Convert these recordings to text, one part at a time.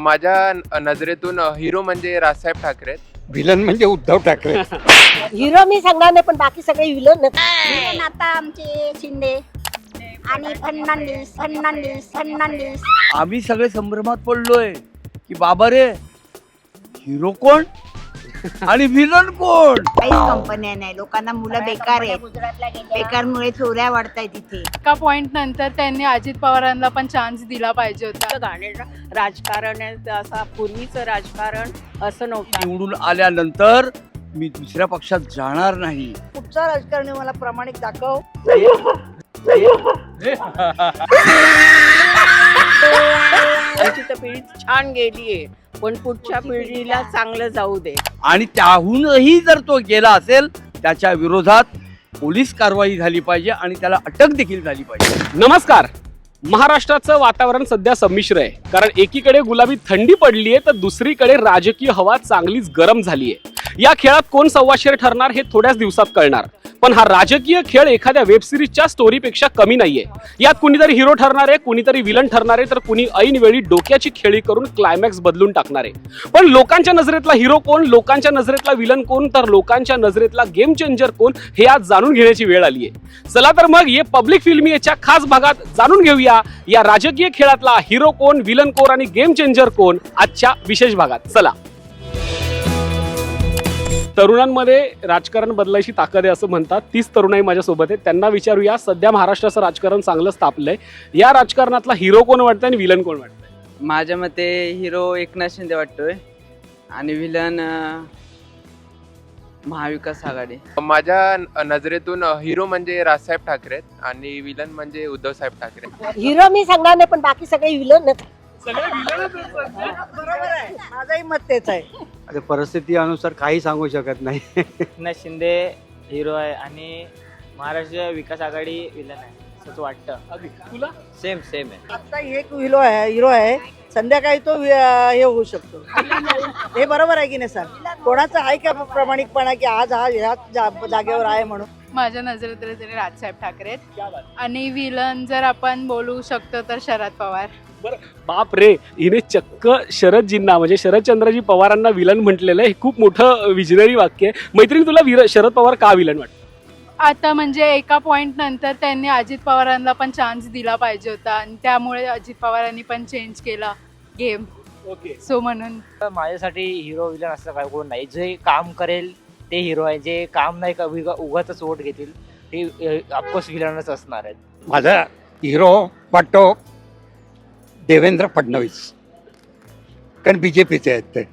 माझ्या नजरेतून हिरो म्हणजे राजसाहेब ठाकरे आहेत. विलन म्हणजे उद्धव ठाकरे हिरो मी सांगणार नाही पण बाकी सगळे विलन विलन आता आमचे शिंदे. आणि फडणवीस फडणवीस फडणवीस आम्ही सगळे संभ्रमात पडलोय की बाबा रे हिरो कोण? आणि विलन कोण? काहीच कंपन्या नाही. लोकांना मुलं बेकार आहेत. गुजरातला गेले बेकारमुळे चोऱ्या वाढतायत तिथे. एका पॉइंट नंतर त्यांनी अजित पवारांना पण चान्स दिला पाहिजे होता. गाणे राजकारण आहे. असं पूर्वीचं राजकारण असं नव्हतं. निवडून आल्यानंतर मी दुसऱ्या पक्षात जाणार नाही. कुठचा राजकारणी मला प्रामाणिक दाखव. आमची तर पिढी छान गेलीये पण पुढच्या पिढीला चांगलं जाऊ दे. आणि त्याहूनही जर तो गेला असेल त्याच्या विरोधात पोलीस कारवाई झाली पाहिजे आणि त्याला अटक देखील झाली पाहिजे. नमस्कार. महाराष्ट्राचं वातावरण सध्या संमिश्र आहे. कारण एकीकडे गुलाबी थंडी पडली आहे तर दुसरीकडे राजकीय हवा चांगलीच गरम झाली आहे या खेळात कोण सव्वाशेर ठरणार हे थोड्याच दिवसात कळणार. पण हा राजकीय खेळ एखाद्या वेब सिरीजच्या स्टोरीपेक्षा कमी नाहीये. यात कुणीतरी हिरो ठरणार आहे कुणीतरी विलन ठरणार आहे तर कुणी ऐनवेळी डोक्याची खेळी करून क्लायमॅक्स बदलून टाकणार आहे. पण लोकांच्या नजरेतला हिरो कोण लोकांच्या नजरेतला विलन कोण तर लोकांच्या नजरेतला गेम चेंजर कोण हे आज जाणून घेण्याची वेळ आली आहे चला तर मग ये पब्लिक फिल्मी याच्या खास भागात जाणून घेऊया या राजकीय खेळातला हिरो कोण विलन कोण आणि गेम चेंजर कोण आजच्या विशेष भागात. चला. तरुणांमध्ये राजकारण बदलायची ताकद आहे असं म्हणतात. तीच तरुणाई माझ्यासोबत आहे त्यांना विचारूया सध्या महाराष्ट्राचं राजकारण चांगलं स्थापलंय. या राजकारणातला हिरो कोण वाटतंय आणि विलन कोण वाटतंय? माझ्या मते हिरो एकनाथ शिंदे वाटतोय. आणि विलन महाविकास आघाडी. माझ्या नजरेतून हिरो म्हणजे राजसाहेब ठाकरे आहेत आणि विलन म्हणजे उद्धवसाहेब ठाकरे हिरो मी सांगणार नाही पण बाकी सगळे विलन बरोबर आहे. माझंही मत तेच आहे. आता परिस्थिती अनुसार काही सांगू शकत नाही. एकनाथ शिंदे हिरो आहे आणि महाराष्ट्र विकास आघाडी विलन आहे असं वाटतं. तुला? सेम सेम आहे. आता एक हिरो आहे हिरो आहे. संध्याकाळी तो वि- हे होऊ शकतो. हे बरोबर आहे की नाही सर? कोणाचं आहे का प्रामाणिकपणा की आज हा ह्याच जा- जागेवर आहे म्हणून? माझ्या नजरेत तरी राजसाहेब ठाकरे आहेत. आणि विलन जर आपण बोलू शकतो तर शरद पवार. बाप रे हिने चक्क शरदजींना म्हणजे शरदचंद्रजी पवारांना विलन म्हटलेलं आहे. हे खूप मोठं विजनरी वाक्य आहे. मैत्रीण तुला वीर शरद पवार का विलन वाटतं? आता म्हणजे एका पॉइंट नंतर त्यांनी अजित पवारांना पण चान्स दिला पाहिजे होता. आणि त्यामुळे अजित पवारांनी पण चेंज केला गेम ओके सो म्हणून. माझ्यासाठी हिरो विलन असं काय कोण नाही. जे काम करेल ते हिरो आहे. जे काम नाही का उगाच वोट घेतील ते ऑफकोर्स विलनच असणार आहेत. माझा हिरो वाटतो देवेंद्र फडणवीस. कारण बी जे पीचे आहेत ते.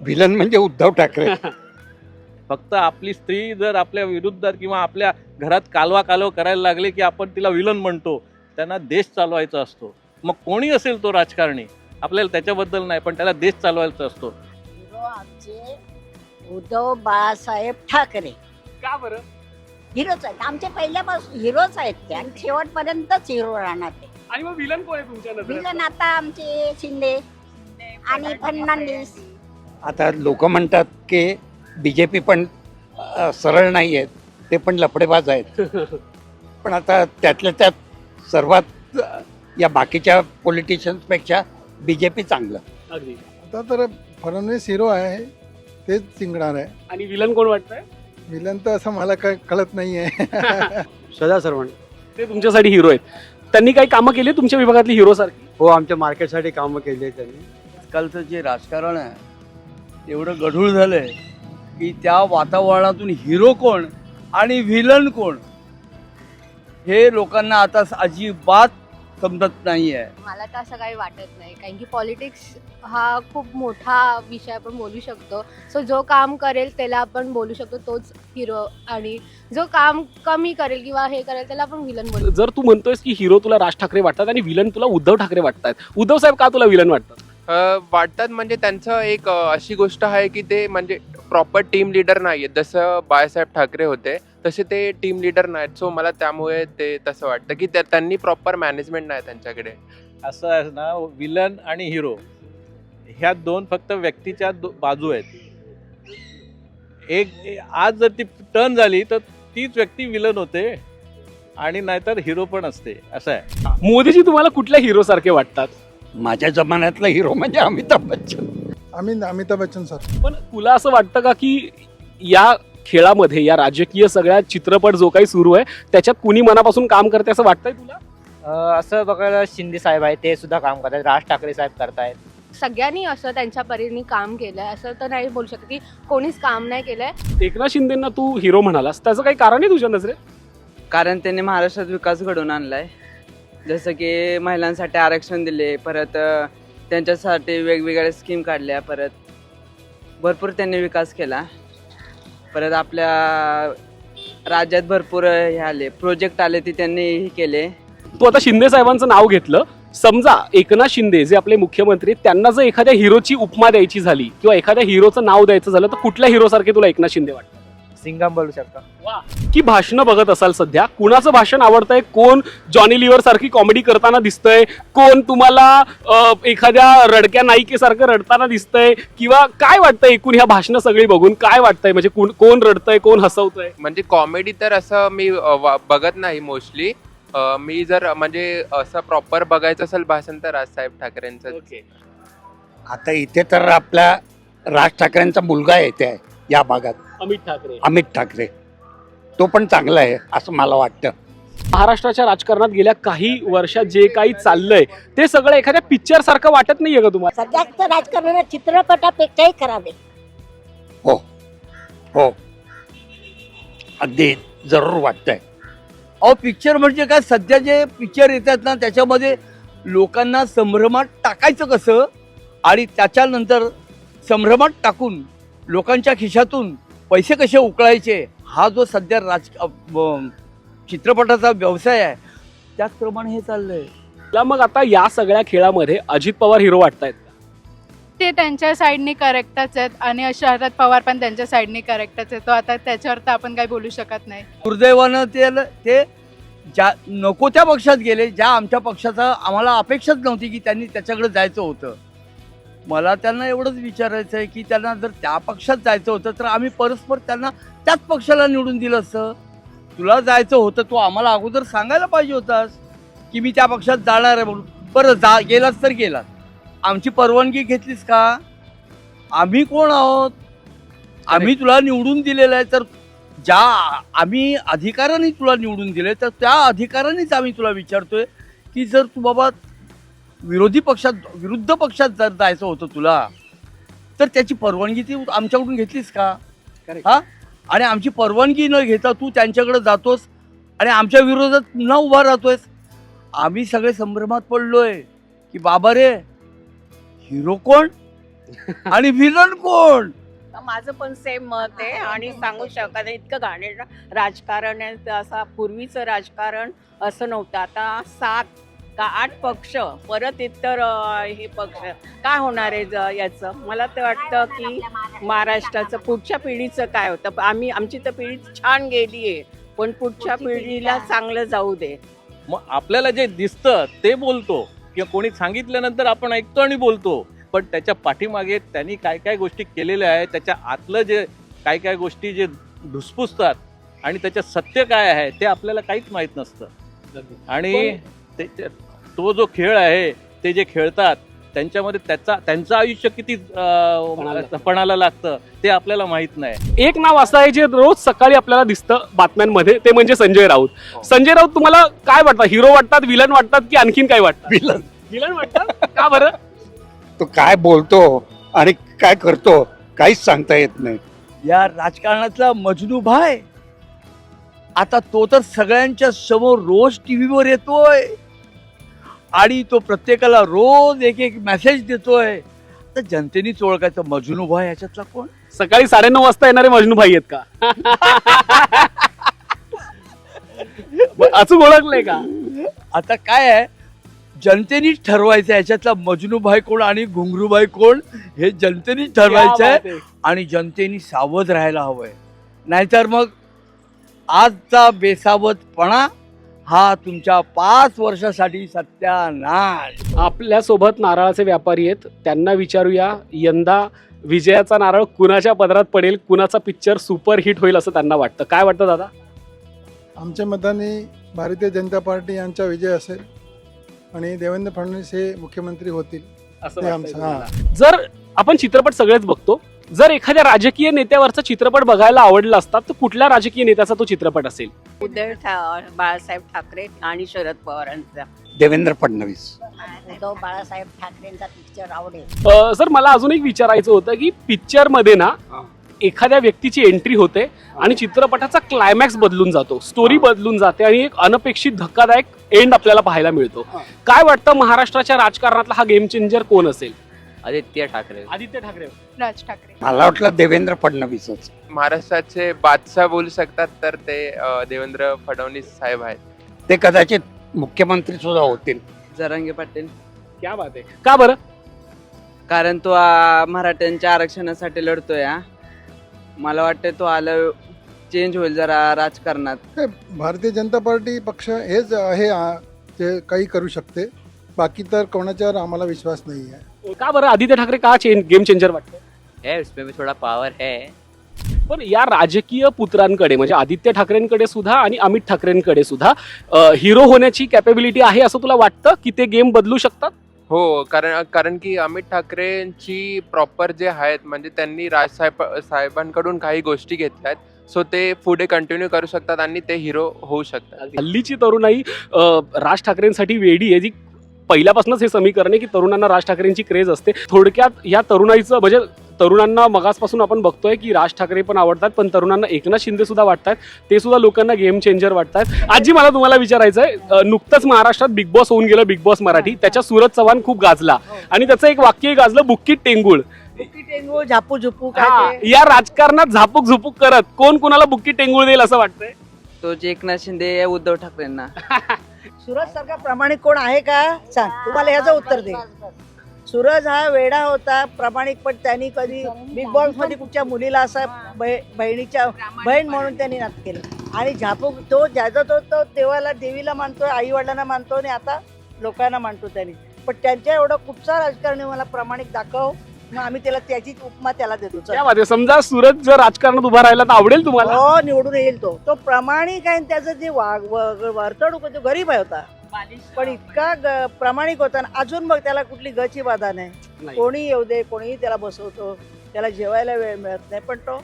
विलन म्हणजे उद्धव ठाकरे. फक्त आपली स्त्री जर आपल्या विरुद्धात किंवा आपल्या घरात कालवा कालव करायला लागले की आपण तिला विलन म्हणतो त्यांना देश चालवायचा असतो. मग कोणी असेल तो राजकारणी? आपल्याला त्याच्याबद्दल नाही पण त्याला देश चालवायचा असतो. हिरो आमचे उद्धव बाळासाहेब ठाकरे. का बरं? हिरोच आहेत. आमचे पहिल्यापासून हिरोच आहेत ते आणि शेवटपर्यंतच हिरो राहणार ते. आणि मग विलन कोण आहे तुमच्या नजरेत? विलन आता आमचे शिंदे आणि फडणवीस आता लोक म्हणतात की बी जे पी पण अ, सरळ नाही आहेत ते पण लफडेबाज आहेत. पण आता त्यातल्या त्यात सर्वात अ, या बाकीच्या पॉलिटिशियन्सपेक्षा बी जे पी चांगलं. अगदी. आता तर फडणवीस हिरो आहे तेच जिंकणार आहे. आणि विलन कोण वाटतंय? विलन तर असं मला काय कळत नाही आहे सदा सर्वण ते तुमच्यासाठी हिरो आहेत. त्यांनी काही कामं केली तुमच्या विभागातली हिरो सारखी? हो आमच्या मार्केटसाठी कामं केली त्यांनी. आजकालचं जे राजकारण आहे एवढं गढूळ झालंय की त्या वातावरणातून हिरो कोण आणि विलन कोण हे लोकांना आता अजिबात समजत नाही आहे मला तर असं काही वाटत नाही. कारण की पॉलिटिक्स हा खूप मोठा विषय आपण बोलू शकतो. सो जो काम करेल त्याला आपण बोलू शकतो तोच हिरो आणि जो काम कमी करेल किंवा हे करेल त्याला आपण विलन बोलू जर तू म्हणतोयस की हिरो तुला राज ठाकरे वाटतात आणि विलन तुला उद्धव ठाकरे वाटतात उद्धव साहेब का तुला विलन वाटतात? वाटतात म्हणजे त्यांचं एक अ, अशी गोष्ट आहे की ते म्हणजे प्रॉपर टीम लिडर नाही आहेत जसं बाळासाहेब ठाकरे होते. तसे ते टीम लिडर नाहीत. सो मला त्यामुळे ते तसं वाटतं की त्या- त्यांनी प्रॉपर मॅनेजमेंट नाही त्यांच्याकडे. असं आहे ना विलन आणि हिरो ह्या दोन फक्त व्यक्तीच्या दो- बाजू आहेत. एक आज जर ती टर्न झाली तर तीच व्यक्ती विलन होते आणि नाहीतर हिरो पण असते. असं आहे. मोदीजी तुम्हाला कुठल्या हिरो सारखे वाटतात? माझ्या जमान्यातला हिरो म्हणजे अमिताभ बच्चन. आम्ही अमिताभ बच्चन सर पण तुला असं वाटतं का की या खेळामध्ये या राजकीय सगळ्या चित्रपट जो काही सुरू आहे त्याच्यात कुणी मनापासून काम करते असं वाटतंय तुला? अं, असं बघायला शिंदे साहेब आहे ते सुद्धा काम करतात. राज ठाकरे साहेब करतायत. सगळ्यांनी असं त्यांच्या परीने काम केलंय. असं तर नाही बोलू शकत की कोणीच काम नाही केलंय. एकनाथ शिंदेना तू हिरो म्हणालास. त्याचं काही कारण आहे तुझ्या नजरेत? कारण त्यांनी महाराष्ट्रात विकास घडवून आणलाय. जसं की महिलांसाठी आरक्षण दिले परत अ, त्यांच्यासाठी वेगवेगळ्या स्कीम काढल्या परत भरपूर त्यांनी विकास केला. परत आपल्या राज्यात भरपूर हे आले प्रोजेक्ट आले ते त्यांनी हे केले. तू आता शिंदे साहेबांचं नाव घेतलं. समजा एकनाथ शिंदे जे आपले मुख्यमंत्री आहेत, त्यांना जर एखाद्या हिरोची उपमा द्यायची झाली किंवा एखाद्या हिरोचं नाव द्यायचं झालं तर कुठल्या हिरोसारखे तुला एकनाथ शिंदे वाटतं सिंगम बोलू शकता. की भाषणं बघत असाल सध्या? कुणाचं भाषण आवडतंय? कोण जॉनी लिव्हर सारखी कॉमेडी करताना दिसतंय? कोण तुम्हाला अं, एखाद्या रडक्या नायिकेसारखं रडताना दिसतंय? किंवा काय वाटतंय एकूण ह्या भाषणं सगळी बघून? काय वाटतंय? म्हणजे कोण कोण रडतंय कोण हसवतंय? म्हणजे कॉमेडी तर असं मी अ, वा- बघत नाही मोस्टली मी जर म्हणजे असं प्रॉपर बघायचं असेल भाषण तर राजसाहेब ठाकरेंचं. आता इथे तर आपल्या राज ठाकरेंचा मुलगा येते आहे या भागात. अमित ठाकरे. अमित ठाकरे. तो पण चांगला आहे असं मला वाटतं. महाराष्ट्राच्या राजकारणात गेल्या काही वर्षात जे काही चाललंय ते सगळं एखाद्या पिक्चर सारखं वाटत नाहीये का तुम्हाला सध्याचं राजकारण चित्रपटापेक्षाही खराब आहे. हो. हो. अगदी जरूर वाटतंय. अहो पिक्चर म्हणजे काय? सध्या जे पिक्चर येतात ना त्याच्यामध्ये लोकांना संभ्रमात टाकायचं कसं? आणि त्याच्यानंतर संभ्रमात टाकून लोकांच्या खिशातून पैसे कसे उकळायचे? हा जो सध्या राज चित्रपटाचा व्यवसाय आहे त्याचप्रमाणे हे चाललंय. मग आता या सगळ्या खेळामध्ये अजित पवार हिरो वाटतायत ते त्यांच्या साईडने करेक्टच आहेत आणि शरद पवार पण त्यांच्या साईडने करेक्टच आहे. तो आता त्याच्यावर तर आपण काही बोलू शकत नाही. दुर्दैवानं ते ते ज्या नको त्या पक्षात गेले ज्या आमच्या पक्षाचा आम्हाला अपेक्षाच नव्हती की त्यांनी त्याच्याकडे जायचं होतं. मला त्यांना एवढंच विचारायचं आहे की त्यांना जर त्या पक्षात जायचं होतं तर आम्ही परस्पर त्यांना त्याच पक्षाला निवडून दिलं असतं तुला जायचं होतं तू आम्हाला अगोदर सांगायला पाहिजे होतास की मी त्या पक्षात जाणार आहे म्हणून. बरं जा गेलास तर गेलास. आमची परवानगी घेतलीस का? आम्ही कोण आहोत? आम्ही तुला निवडून दिलेलं आहे तर ज्या आम्ही अधिकाराने तुला निवडून दिले तर त्या अधिकारानेच आम्ही तुला विचारतोय की जर तू बाबा विरोधी पक्षात विरुद्ध पक्षात जर जायचं होतं तुला तर त्याची परवानगी ती आमच्याकडून घेतलीस का? हा? आणि आमची परवानगी न घेता तू त्यांच्याकडे जातोस आणि आमच्या विरोधात पुन्हा उभा राहतोयस. आम्ही सगळे संभ्रमात पडलोय की बाबा रे हिरो कोण आणि व्हिलन कोण? माझं पण सेम मत आहे आणि सांगू शकत नाही. इतकं घाणेरडं राजकारण आहे असा पूर्वीचं राजकारण असं नव्हतं. आता सात का आठ पक्ष परत इतर हे पक्ष काय होणार आहे ज- याचं? मला तर वाटतं की महाराष्ट्राचं? पुढच्या पिढीचं काय होतं? आम्ही आमची तर पिढी छान गेली आहे पण पुढच्या पिढीला चांगलं जाऊ दे. मग आपल्याला जे दिसतं ते बोलतो. किंवा कोणी सांगितल्यानंतर आपण ऐकतो आणि बोलतो. पण त्याच्या पाठीमागे त्यांनी काय काय गोष्टी केलेल्या आहेत त्याच्या आतलं जे काय काय गोष्टी जे धुसफुसतात आणि त्याच्यात सत्य काय आहे ते आपल्याला काहीच माहीत नसतं. आणि ते ते- जो खेळ आहे ते जे खेळतात त्यांच्यामध्ये त्याचा त्यांचं आयुष्य किती अं, पणाला लागतं. ते आपल्याला माहीत नाही. एक नाव असं आहे जे रोज सकाळी आपल्याला दिसतं बातम्यांमध्ये ते म्हणजे संजय राऊत. संजय राऊत तुम्हाला काय वाटतं? हिरो वाटतात विलन वाटतात की आणखीन काय वाटतं? विलन विलन वाटतात? का बरं? तो काय बोलतो आणि काय करतो काहीच सांगता येत नाही. या राजकारणातला मजनू भाय आता तो तर सगळ्यांच्या समोर रोज टीव्हीवर येतोय. आणि तो प्रत्येकाला रोज एक एक मेसेज देतोय. तर जनतेनेच ओळखायचं मजनू भाई याच्यातला कोण? सकाळी साडेनऊ वाजता येणारे मजनू भाई आहेत का? अचूक ओळखलंय का? आता काय आहे? जनतेनेच ठरवायचं याच्यातला मजनूभाई कोण आणि घुंगरूबाई कोण? हे जनतेनेच ठरवायचं आहे. आणि जनतेने सावध राहायला हवंय. नाहीतर मग आजचा बेसावधपणा हा तुमच्या पाच वर्षासाठी सत्यानाश. आपल्यासोबत नारळाचे व्यापारी आहेत. त्यांना विचारूया यंदा विजयाचा नारळ कुणाच्या पदरात पडेल? कुणाचा पिक्चर सुपर हिट होईल असं त्यांना वाटतं. काय वाटतं दादा? आमच्या मताने भारतीय जनता पार्टी यांचा विजय असेल आणि देवेंद्र फडणवीस हे मुख्यमंत्री होतील. असं ते वाटतंय आमचं तुम्हाला? हां जर आपण चित्रपट सगळेच बघतो जर एखाद्या राजकीय नेत्यावरचा चित्रपट बघायला आवडला असता तर कुठल्या राजकीय नेत्याचा तो चित्रपट असेल? उद्धव ठा- बाळासाहेब ठाकरे आणि शरद पवारांचा. देवेंद्र फडणवीस. उद्धव बाळासाहेब ठाकरेंचा पिक्चर आवडेल. अ, सर मला अजून एक विचारायचं होतं की पिक्चरमध्ये ना एखाद्या व्यक्तीची एंट्री होते आणि चित्रपटाचा क्लायमॅक्स बदलून जातो स्टोरी बदलून जाते आणि एक अनपेक्षित धक्कादायक एंड आपल्याला पाहायला मिळतो. काय वाटतं महाराष्ट्राच्या राजकारणातला हा गेम चेंजर कोण असेल? आदित्य ठाकरे. आदित्य ठाकरे. राज ठाकरे. मला वाटलं देवेंद्र फडणवीसच. महाराष्ट्राचे बादशाह बोलू शकतात तर ते अं, देवेंद्र फडणवीस साहेब आहेत. ते कदाचित मुख्यमंत्री सुद्धा होतील. जरांगे पाटील. क्या बात आहे. का बरं? कारण तो आ, मराठ्यांच्या आरक्षणासाठी लढतोय हा. मला वाटतं तो आलं चेंज होईल जरा राजकारणात. हे भारतीय जनता पार्टी पक्ष हेच आहे आ, जे काही करू शकते. बाकी तर कोणाच्यावर आम्हाला विश्वास नाही आहे का बरं आदित्य ठाकरे का चेंज गेम चेंजर वाटतं है उसमें भी थोड़ा पावर है। पण या राजकीय पुत्रांकडे म्हणजे आदित्य ठाकरेंकडे सुद्धा आणि अमित ठाकरेंकडे सुद्धा हिरो होण्याची कॅपेबिलिटी आहे असं तुला वाटतं की ते गेम बदलू शकतात? हो कारण कारण की अमित ठाकरेंची प्रॉपर जे आहेत म्हणजे त्यांनी राजसाहेब साहेबांकडून काही गोष्टी घेतल्या आहेत सो ते पुढे कंटिन्यू करू शकतात आणि ते हिरो होऊ शकतात. हल्लीची तरुणाई अ, राज ठाकरेंसाठी वेडी आहे जी पहिल्यापासूनच हे समीकरण आहे की तरुणांना राज ठाकरेंची क्रेज असते. थोडक्यात या तरुणाईचं म्हणजे तरुणांना मगासपासून आपण बघतोय की राज ठाकरे पण आवडतात पण तरुणांना एकनाथ शिंदे सुद्धा वाटतात. ते सुद्धा लोकांना गेम चेंजर वाटतात. आजी मला तुम्हाला विचारायचं आहे नुकतंच महाराष्ट्रात बिग बॉस होऊन गेलं बिग बॉस मराठी. त्याच्या सूरज चव्हाण खूप गाजला. आणि त्याचं एक वाक्य गाजलं बुक्कीट टेंगुळ. झापू झुपू काय हा, ते? या राजकारणात झापूक झुपूक करत कोण कुणाला बुक्की टेंगुळ देईल असं वाटतंय? तो जे एकनाथ शिंदे या उद्धव ठाकरेंना. सूरज सारखा प्रामाणिक कोण आहे का? सांग. तुम्हाला ह्याचं उत्तर दे. सूरज हा वेडा होता प्रामाणिक पण त्यांनी कधी बिग बॉसमध्ये कुठच्या मुलीला असा बहिणीच्या बहीण म्हणून त्यांनी नात केलं. आणि झापूक तो ज्याचा तो तो देवाला देवीला मानतोय आई वडिलांना मानतो आणि आता लोकांना मानतो त्यांनी. पण त्यांच्या एवढं कुठचा राजकारणी मला प्रामाणिक दाखव. मग आम्ही त्याला त्याची उपमा त्याला देतो चल. समजा सूरज जर राजकारणात उभा राहिला तर आवडेल तुम्हाला? हो निवडून येईल तो. तो प्रामाणिक आहे आणि त्याचं जे वाग व- वर्तणूक होती, तो गरीब आहे होता. पण इतका ग- प्रामाणिक होता आणि अजून मग त्याला कुठली गची बाधा नाही. नाही. कोणी येऊ दे कोणीही त्याला बसवतो. त्याला जेवायला वेळ मिळत नाही. पण तो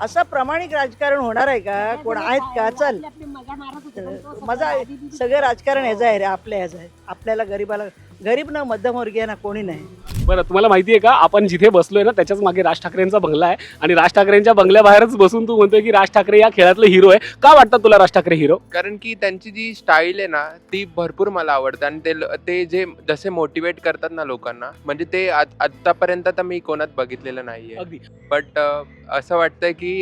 असं प्रामाणिक राजकारण होणार आहे का? कोण आहेत का? चल. मजा सगळं राजकारण ह्याचं आहे रे आपल्या ह्याचं आहे. आपल्याला गरीबाला गरीब ना मध्यमवर्गीय ना कोणी नाही. बरं तुम्हाला माहिती आहे का? आपण जिथे बसलोय ना त्याच्याच मागे राज ठाकरेंचा बंगला आहे. आणि राज ठाकरेंच्या बंगल्याबाहेरच बसून तू म्हणतोय की राज ठाकरे या खेळातले हिरो आहे. का वाटतात तुला राज ठाकरे हिरो कारण की त्यांची जी स्टाईल आहे ना ती भरपूर मला आवडते. आणि ते ते जे जसे मोटिवेट करतात ना लोकांना म्हणजे ते आत- आतापर्यंत तर मी कोणात बघितलेलं नाहीये. अगदी. बट असं वाटतंय की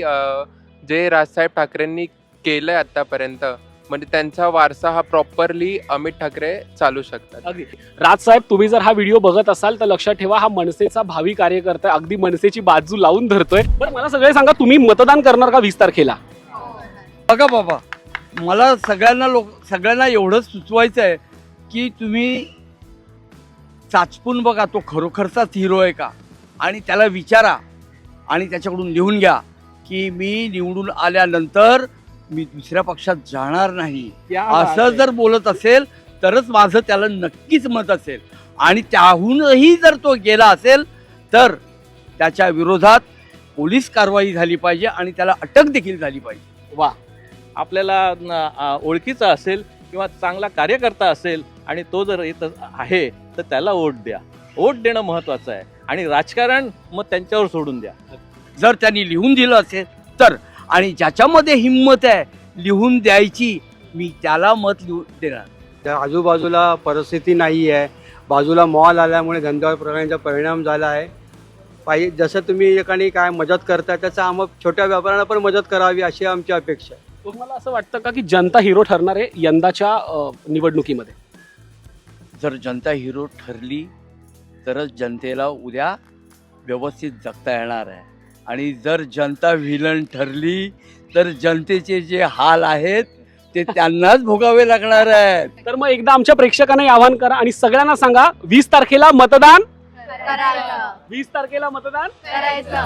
जे राजसाहेब ठाकरेंनी केलंय आतापर्यंत म्हणजे त्यांचा वारसा हा प्रॉपरली अमित ठाकरे चालू शकतात. अगदी. राजसाहेब तुम्ही जर हा व्हिडिओ बघत असाल तर लक्षात ठेवा हा मनसेचा भावी कार्यकर्ता. अगदी मनसेची बाजू लावून धरतोय. बरं मला सगळे सांगा तुम्ही मतदान करणार का वीस तारखेला? बघा बाबा मला सगळ्यांना लोक सगळ्यांना एवढंच सुचवायचं आहे की तुम्ही चाचपून बघा तो खरोखरचाच हिरो आहे का? आणि त्याला विचारा आणि त्याच्याकडून लिहून घ्या की मी निवडून आल्यानंतर मी दुसऱ्या पक्षात जाणार नाही. असं जर बोलत असेल तरच माझं त्याला नक्कीच मत असेल. आणि त्याहूनही जर तो गेला असेल तर त्याच्या विरोधात पोलीस कारवाई झाली पाहिजे आणि त्याला अटक देखील झाली पाहिजे. वा. आपल्याला ओळखीचा असेल किंवा चांगला कार्यकर्ता असेल आणि तो जर येत आहे तर त्याला वोट द्या. वोट देणं महत्वाचं आहे. आणि राजकारण मग त्यांच्यावर सोडून द्या. जर त्यांनी लिहून दिलं असेल तर आणि ज्याच्यामध्ये हिंमत आहे लिहून द्यायची मी त्याला मत लिहून देणार. त्या आजूबाजूला परिस्थिती नाही आहे बाजूला मॉल आल्यामुळे धंद्यावर प्रकारांचा परिणाम झाला आहे. पाहिजे जसं तुम्ही एकाने काय मदत करता त्याचा आम्हा छोट्या व्यापाऱ्यांना पण मदत करावी अशी आमची अपेक्षा आहे. तुम्हाला असं वाटतं का की जनता हिरो ठरणार आहे यंदाच्या अ, निवडणुकीमध्ये? जर जनता हिरो ठरली तरच जनतेला उद्या व्यवस्थित जगता येणार आहे. आणि जर जनता व्हिलन ठरली तर जनतेचे जे हाल आहेत ते त्यांनाच भोगावे लागणार आहेत. तर मग एकदा आमच्या प्रेक्षकांना आवाहन करा आणि सगळ्यांना सांगा वीस तारखेला मतदान वीस तारखेला मतदान करायचं.